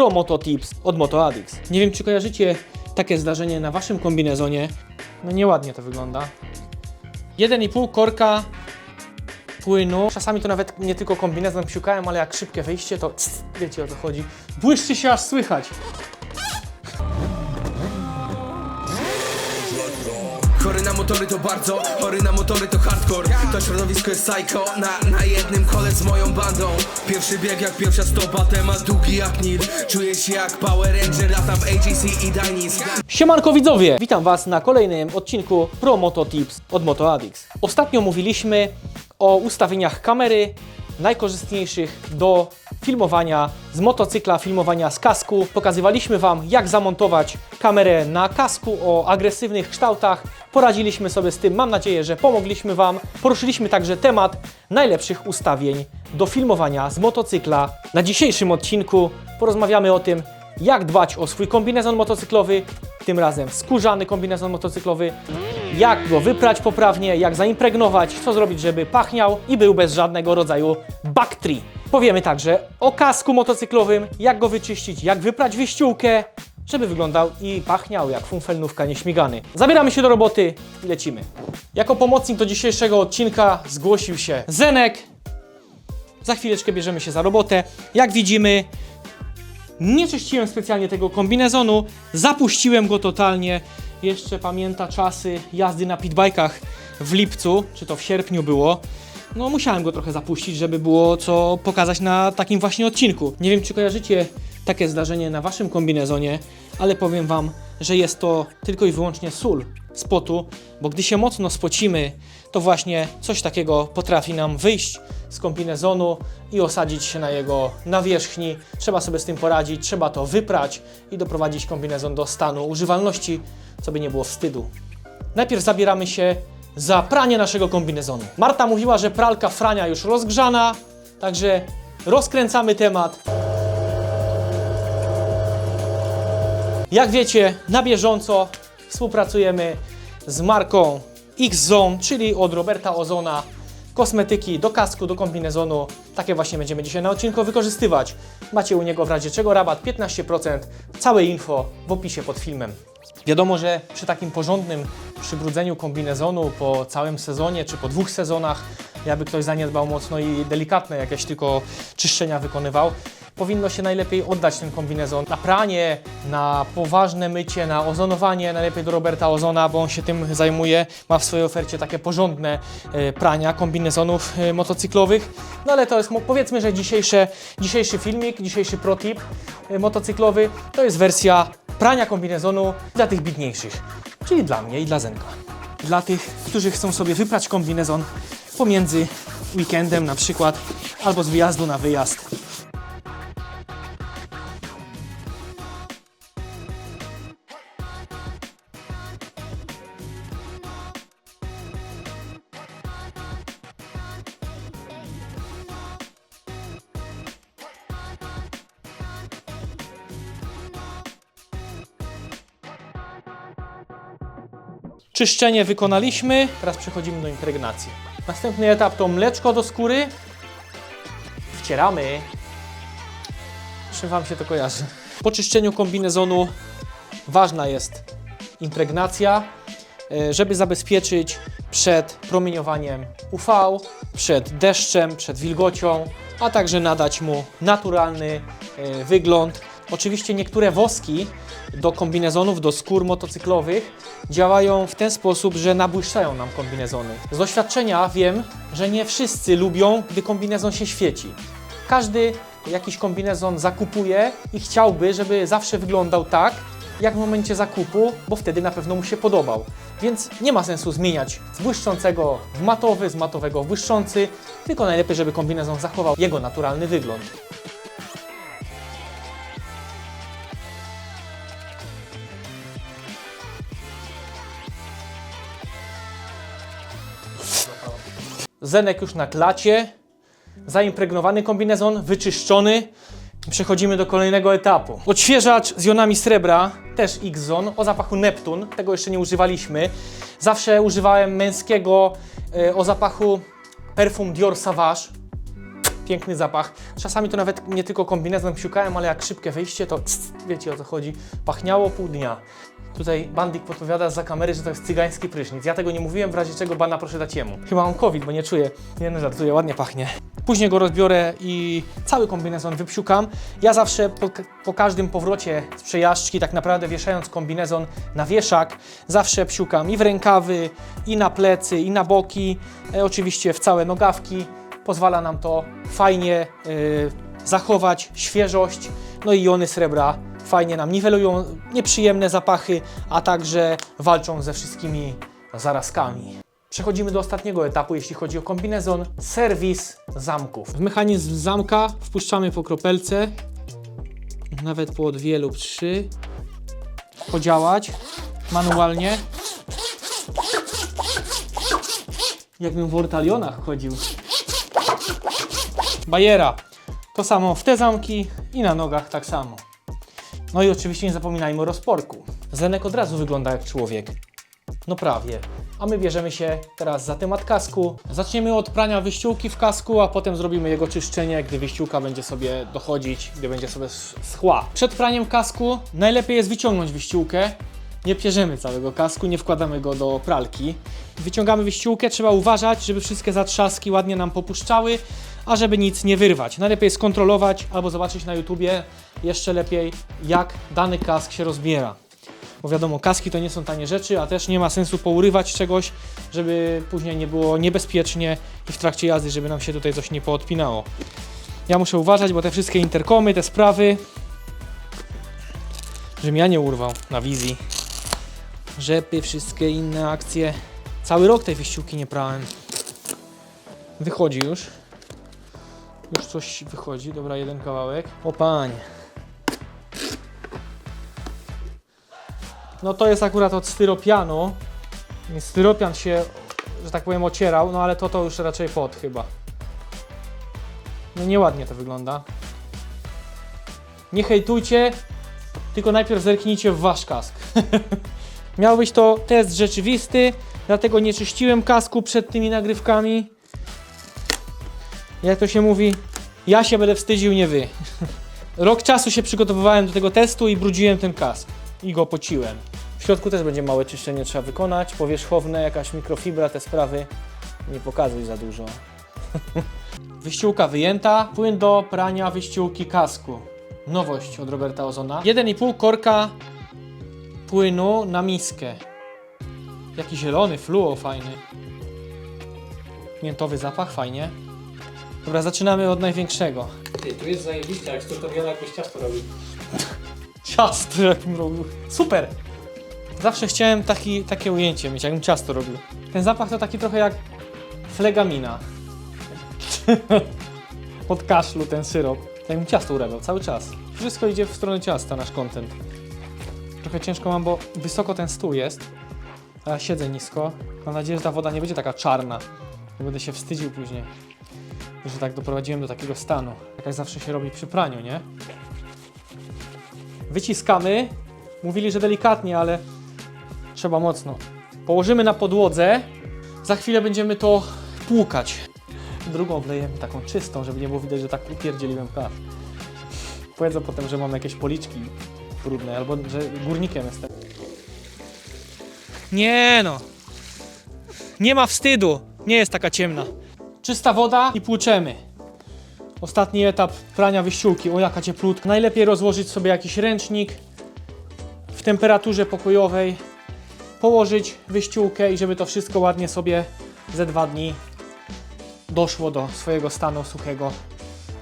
Pro Moto Tips od Moto Addicts. Nie wiem, czy kojarzycie takie zdarzenie na waszym kombinezonie. No nieładnie to wygląda. 1,5 korka płynu. Czasami to nawet nie tylko kombinezon psiukałem, ale jak szybkie wyjście, to wiecie o co chodzi. Błyszczy się aż słychać. Motory to bardzo, chory na motory to hardcore To środowisko jest psycho, na, na jednym kole z moją bandą Pierwszy bieg jak pierwsza stopa, temat długi jak Nil Czuję się jak Power Ranger, latam AGC i Dynis Siemanko widzowie! Witam Was na kolejnym odcinku Pro Moto Tips od Moto Addicts. Ostatnio mówiliśmy o ustawieniach kamery najkorzystniejszych do filmowania z motocykla, filmowania z kasku. Pokazywaliśmy Wam, jak zamontować kamerę na kasku o agresywnych kształtach. Poradziliśmy sobie z tym, mam nadzieję, że pomogliśmy Wam. Poruszyliśmy także temat najlepszych ustawień do filmowania z motocykla. Na dzisiejszym odcinku porozmawiamy o tym, jak dbać o swój kombinezon motocyklowy, tym razem skórzany kombinezon motocyklowy, jak go wyprać poprawnie, jak zaimpregnować, co zrobić, żeby pachniał i był bez żadnego rodzaju baktrii. Powiemy także o kasku motocyklowym, jak go wyczyścić, jak wyprać wyściółkę, żeby wyglądał i pachniał jak funfelnówka nieśmigany. Zabieramy się do roboty i lecimy. Jako pomocnik do dzisiejszego odcinka zgłosił się Zenek. Za chwileczkę bierzemy się za robotę. Jak widzimy, nie czyściłem specjalnie tego kombinezonu, zapuściłem go totalnie. Jeszcze pamięta czasy jazdy na pitbajkach w lipcu, czy to w sierpniu było. No musiałem go trochę zapuścić, żeby było co pokazać na takim właśnie odcinku. Nie wiem, czy kojarzycie takie zdarzenie na waszym kombinezonie, ale powiem wam, że jest to tylko i wyłącznie sól potu, bo gdy się mocno spocimy, to właśnie coś takiego potrafi nam wyjść z kombinezonu i osadzić się na jego nawierzchni. Trzeba sobie z tym poradzić, trzeba to wyprać i doprowadzić kombinezon do stanu używalności, co by nie było wstydu. Najpierw zabieramy się za pranie naszego kombinezonu. Marta mówiła, że pralka Frania już rozgrzana, także rozkręcamy temat. Jak wiecie, na bieżąco współpracujemy z marką X-Zone, czyli od Roberta Ozona. Kosmetyki do kasku, do kombinezonu. Takie właśnie będziemy dzisiaj na odcinku wykorzystywać. Macie u niego w razie czego rabat 15%. Całe info w opisie pod filmem. Wiadomo, że przy takim porządnym przybrudzeniu kombinezonu po całym sezonie czy po dwóch sezonach, jakby ktoś zaniedbał mocno i delikatne jakieś tylko czyszczenia wykonywał, powinno się najlepiej oddać ten kombinezon na pranie, na poważne mycie, na ozonowanie, najlepiej do Roberta Ozona, bo on się tym zajmuje, ma w swojej ofercie takie porządne e, prania kombinezonów e, motocyklowych. No ale to jest, powiedzmy, że dzisiejsze, dzisiejszy filmik, dzisiejszy protip e, motocyklowy to jest wersja prania kombinezonu dla tych biedniejszych, czyli dla mnie i dla Zenka. Dla tych, którzy chcą sobie wyprać kombinezon pomiędzy weekendem na przykład, albo z wyjazdu na wyjazd. Czyszczenie wykonaliśmy, teraz przechodzimy do impregnacji. Następny etap to mleczko do skóry. Wcieramy. Czym Wam się to kojarzy? Po czyszczeniu kombinezonu ważna jest impregnacja, e, żeby zabezpieczyć przed promieniowaniem UV, przed deszczem, przed wilgocią, a także nadać mu naturalny e, wygląd. Oczywiście niektóre woski do kombinezonów, do skór motocyklowych działają w ten sposób, że nabłyszczają nam kombinezony. Z doświadczenia wiem, że nie wszyscy lubią, gdy kombinezon się świeci. Każdy jakiś kombinezon zakupuje i chciałby, żeby zawsze wyglądał tak, jak w momencie zakupu, bo wtedy na pewno mu się podobał. Więc nie ma sensu zmieniać z błyszczącego w matowy, z matowego w błyszczący, tylko najlepiej, żeby kombinezon zachował jego naturalny wygląd. Zenek już na klacie, zaimpregnowany kombinezon, wyczyszczony. Przechodzimy do kolejnego etapu. Odświeżacz z jonami srebra, też X-Zone, o zapachu Neptun, tego jeszcze nie używaliśmy. Zawsze używałem męskiego e, o zapachu perfum Dior Sauvage. piękny zapach. Czasami to nawet nie tylko kombinezon psiukałem, ale jak szybkie wyjście, to wiecie o co chodzi. Pachniało pół dnia. Tutaj Bandik podpowiada za kamery, że to jest cygański prysznic. Ja tego nie mówiłem, w razie czego bana proszę dać jemu. Chyba mam COVID, bo nie czuję. Nie no, żartuję, ładnie pachnie. Później go rozbiorę i cały kombinezon wypsiukam. Ja zawsze po, po każdym powrocie z przejażdżki, tak naprawdę wieszając kombinezon na wieszak, zawsze psiukam i w rękawy, i na plecy, i na boki, e, oczywiście w całe nogawki. Pozwala nam to fajnie y, zachować świeżość, no i jony srebra fajnie nam niwelują nieprzyjemne zapachy, a także walczą ze wszystkimi zarazkami. Przechodzimy do ostatniego etapu, jeśli chodzi o kombinezon, serwis zamków. W mechanizm zamka wpuszczamy po kropelce, nawet po dwie lub trzy, podziałać manualnie. Jakbym w ortalionach chodził. Bajera. To samo w te zamki i na nogach tak samo. No i oczywiście nie zapominajmy o rozporku. Zenek od razu wygląda jak człowiek. No prawie. A my bierzemy się teraz za temat kasku. Zaczniemy od prania wyściółki w kasku, a potem zrobimy jego czyszczenie, gdy wyściółka będzie sobie dochodzić, gdy będzie sobie sch- schła. Przed praniem kasku najlepiej jest wyciągnąć wyściółkę. Nie pierzemy całego kasku, nie wkładamy go do pralki. Wyciągamy wyściółkę, trzeba uważać, żeby wszystkie zatrzaski ładnie nam popuszczały, a żeby nic nie wyrwać. Najlepiej skontrolować albo zobaczyć na YouTubie, jeszcze lepiej, jak dany kask się rozbiera. Bo wiadomo, kaski to nie są tanie rzeczy, a też nie ma sensu pourywać czegoś, żeby później nie było niebezpiecznie i w trakcie jazdy, żeby nam się tutaj coś nie poodpinało. Ja muszę uważać, bo te wszystkie interkomy, te sprawy, żebym ja nie urwał na wizji. Rzepy, wszystkie inne akcje. Cały rok tej wyściółki nie prałem. Wychodzi już. Już coś wychodzi. Dobra, jeden kawałek. O panie. No to jest akurat od styropianu. Styropian się, że tak powiem, ocierał, no ale to to już raczej pod chyba. No nieładnie to wygląda. Nie hejtujcie, tylko najpierw zerknijcie w wasz kask. Miał być to test rzeczywisty, dlatego nie czyściłem kasku przed tymi nagrywkami. Jak to się mówi, ja się będę wstydził, nie wy. Rok czasu się przygotowywałem do tego testu i brudziłem ten kask. I go pociłem. W środku też będzie małe czyszczenie trzeba wykonać, powierzchowne, jakaś mikrofibra, te sprawy. Nie pokazuj za dużo. Wyściółka wyjęta, płyn do prania wyściółki kasku. Nowość od Roberta Ozona. 1,5 korka płynu na miskę. Jaki zielony, fluo fajny. Miętowy zapach, fajnie. Dobra, zaczynamy od największego. Ty, tu jest zajebiście, jak z tutoriala jakbyś ciasto robił. ciasto jakim robił. Super! Zawsze chciałem taki, takie ujęcie mieć, jakbym ciasto robił. Ten zapach to taki trochę jak flegamina. Pod kaszlu ten syrop. Tak jakbym ciasto urabiał cały czas. Wszystko idzie w stronę ciasta, nasz content. Trochę ciężko mam, bo wysoko ten stół jest, a ja siedzę nisko. Mam nadzieję, że ta woda nie będzie taka czarna. Nie będę się wstydził później, że tak doprowadziłem do takiego stanu. Tak jak zawsze się robi przy praniu, nie? Wyciskamy. Mówili, że delikatnie, ale trzeba mocno. Położymy na podłodze. Za chwilę będziemy to płukać. Drugą wlejemy taką czystą, żeby nie było widać, że tak upierdzieliłem kaw. Powiedzą potem, że mam jakieś policzki brudne, albo że górnikiem jestem. Nie no. Nie ma wstydu. Nie jest taka ciemna. Czysta woda i płuczemy. Ostatni etap prania wyściółki. O jaka cieplutka. Najlepiej rozłożyć sobie jakiś ręcznik w temperaturze pokojowej. Położyć wyściółkę i żeby to wszystko ładnie sobie ze dwa dni doszło do swojego stanu suchego.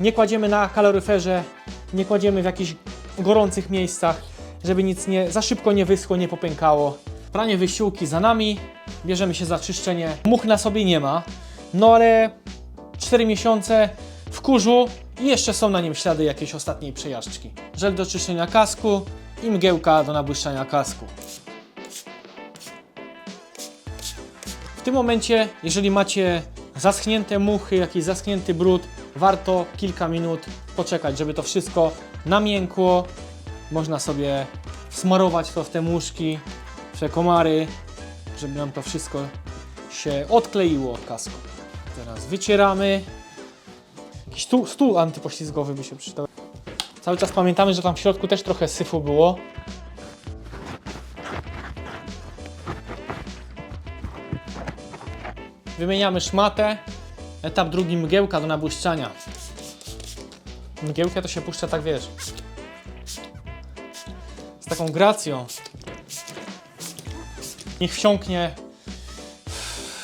Nie kładziemy na kaloryferze, nie kładziemy w jakichś gorących miejscach, żeby nic nie, za szybko nie wyschło, nie popękało. Pranie wyściółki za nami, bierzemy się za czyszczenie. Much na sobie nie ma, no ale 4 miesiące w kurzu i jeszcze są na nim ślady jakiejś ostatniej przejażdżki. Żel do czyszczenia kasku i mgiełka do nabłyszczania kasku. W tym momencie, jeżeli macie zaschnięte muchy, jakiś zaschnięty brud, warto kilka minut poczekać, żeby to wszystko namiękło. Można sobie smarować to w te muszki, przekomary, żeby nam to wszystko się odkleiło od kasku. Teraz wycieramy. Jakiś stół, stół antypoślizgowy by się przydał. Cały czas pamiętamy, że tam w środku też trochę syfu było. Wymieniamy szmatę. Etap drugi mgiełka do nabłyszczania. Mgiełkę to się puszcza tak, wiesz, z taką gracją. Niech wsiąknie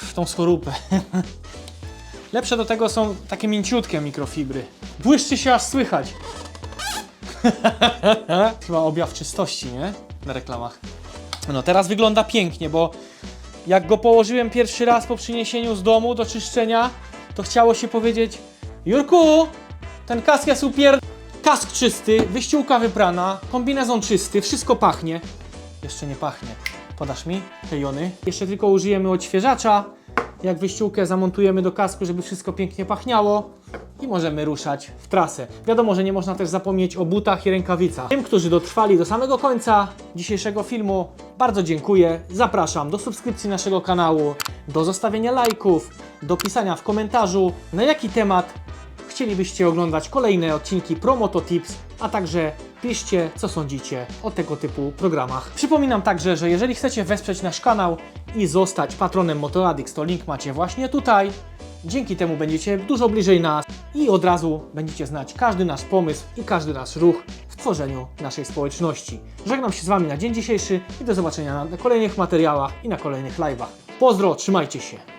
w tą skorupę. Lepsze do tego są takie mięciutkie mikrofibry. Błyszczy się aż słychać. Chyba objaw czystości, nie? Na reklamach. No teraz wygląda pięknie, bo jak go położyłem pierwszy raz po przyniesieniu z domu do czyszczenia, to chciało się powiedzieć Jurku, ten kask jest upier... Kask czysty, wyściółka wyprana, kombinezon czysty, wszystko pachnie. Jeszcze nie pachnie. Podasz mi te jony? Jeszcze tylko użyjemy odświeżacza. Jak wyściółkę zamontujemy do kasku, żeby wszystko pięknie pachniało i możemy ruszać w trasę. Wiadomo, że nie można też zapomnieć o butach i rękawicach. Tym, którzy dotrwali do samego końca dzisiejszego filmu, bardzo dziękuję. Zapraszam do subskrypcji naszego kanału, do zostawienia lajków, do pisania w komentarzu, na jaki temat chcielibyście oglądać kolejne odcinki Promoto Tips, a także piszcie, co sądzicie o tego typu programach. Przypominam także, że jeżeli chcecie wesprzeć nasz kanał i zostać patronem Motoradix, to link macie właśnie tutaj. Dzięki temu będziecie dużo bliżej nas i od razu będziecie znać każdy nasz pomysł i każdy nasz ruch w tworzeniu naszej społeczności. Żegnam się z Wami na dzień dzisiejszy i do zobaczenia na kolejnych materiałach i na kolejnych live'ach. Pozdro, trzymajcie się!